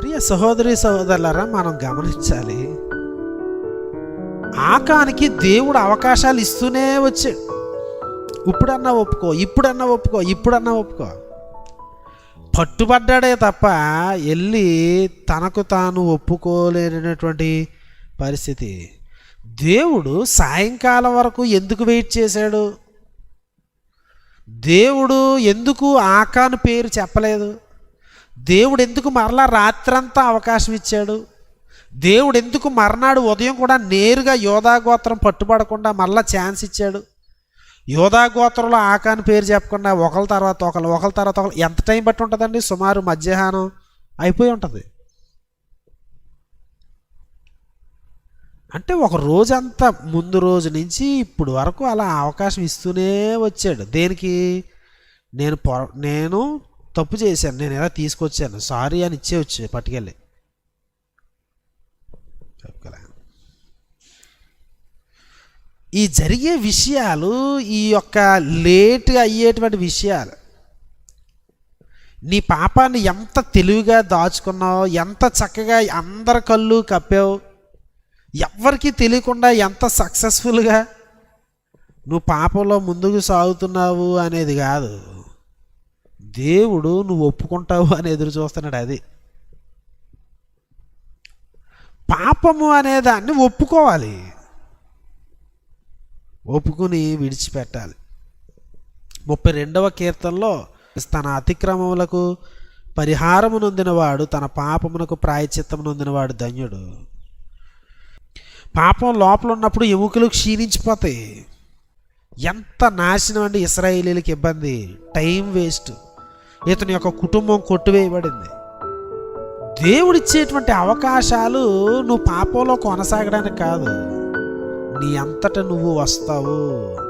ప్రియ సహోదరి సహోదరులరా మనం గమనించాలి ఆకానికి దేవుడు అవకాశాలు ఇస్తూనే వచ్చాడు. ఇప్పుడన్నా ఒప్పుకో ఇప్పుడన్నా ఒప్పుకో ఇప్పుడన్నా ఒప్పుకో. పట్టుబడ్డాడే తప్ప వెళ్ళి తనకు తాను ఒప్పుకోలేనటువంటి పరిస్థితి. దేవుడు సాయంకాలం వరకు ఎందుకు వెయిట్ చేశాడు? దేవుడు ఎందుకు ఆకాను పేరు చెప్పలేదు? దేవుడు ఎందుకు మరలా రాత్రంతా అవకాశం ఇచ్చాడు? దేవుడు ఎందుకు మర్నాడు ఉదయం కూడా నేరుగా యోధాగోత్రం పట్టుబడకుండా మళ్ళా ఛాన్స్ ఇచ్చాడు? యోధాగోత్రంలో ఆకాని పేరు చెప్పకుండా ఒకళ్ళ తర్వాత ఒకళ్ళు ఒకళ్ళ తర్వాత ఒకళ్ళు ఎంత టైం బట్టి ఉంటుందండి? సుమారు మధ్యాహ్నం అయిపోయి ఉంటుంది. అంటే ఒక రోజంతా ముందు రోజు నుంచి ఇప్పుడు వరకు అలా అవకాశం ఇస్తూనే వచ్చాడు. దేనికి? నేను పొర నేను తప్పు చేశాను. నేను ఎలా తీసుకొచ్చాను? సారీ అని ఇచ్చే వచ్చి పట్టుకెళ్ళి. ఈ జరిగే విషయాలు ఈ యొక్క లేట్గా అయ్యేటువంటి విషయాలు నీ పాపాన్ని ఎంత తెలివిగా దాచుకున్నావు ఎంత చక్కగా అందరి కళ్ళు కప్పావు ఎవ్వరికీ తెలియకుండా ఎంత సక్సెస్ఫుల్గా నువ్వు పాపంలో ముందుకు సాగుతున్నావు అనేది కాదు. దేవుడు నువ్వు ఒప్పుకుంటావు అని ఎదురు చూస్తున్నాడు అది. పాపము అనే దాన్ని ఒప్పుకోవాలి. ఒప్పుకుని విడిచిపెట్టాలి. ముప్పై రెండవ కీర్తనలో తన అతిక్రమములకు పరిహారము నొందినవాడు తన పాపమునకు ప్రాయచిత్తము నొందినవాడు ధన్యుడు. పాపం లోపల ఉన్నప్పుడు ఎముకలు క్షీణించిపోతాయి. ఎంత నాశనం అండి ఇస్రాయేలీలకి ఇబ్బంది. Time waste. ఇతని యొక్క కుటుంబం కొట్టువేయబడింది. దేవుడిచ్చేటువంటి అవకాశాలు నువ్వు పాపంలో కొనసాగడానికి కాదు. నీ అంతట నువ్వు వస్తావు.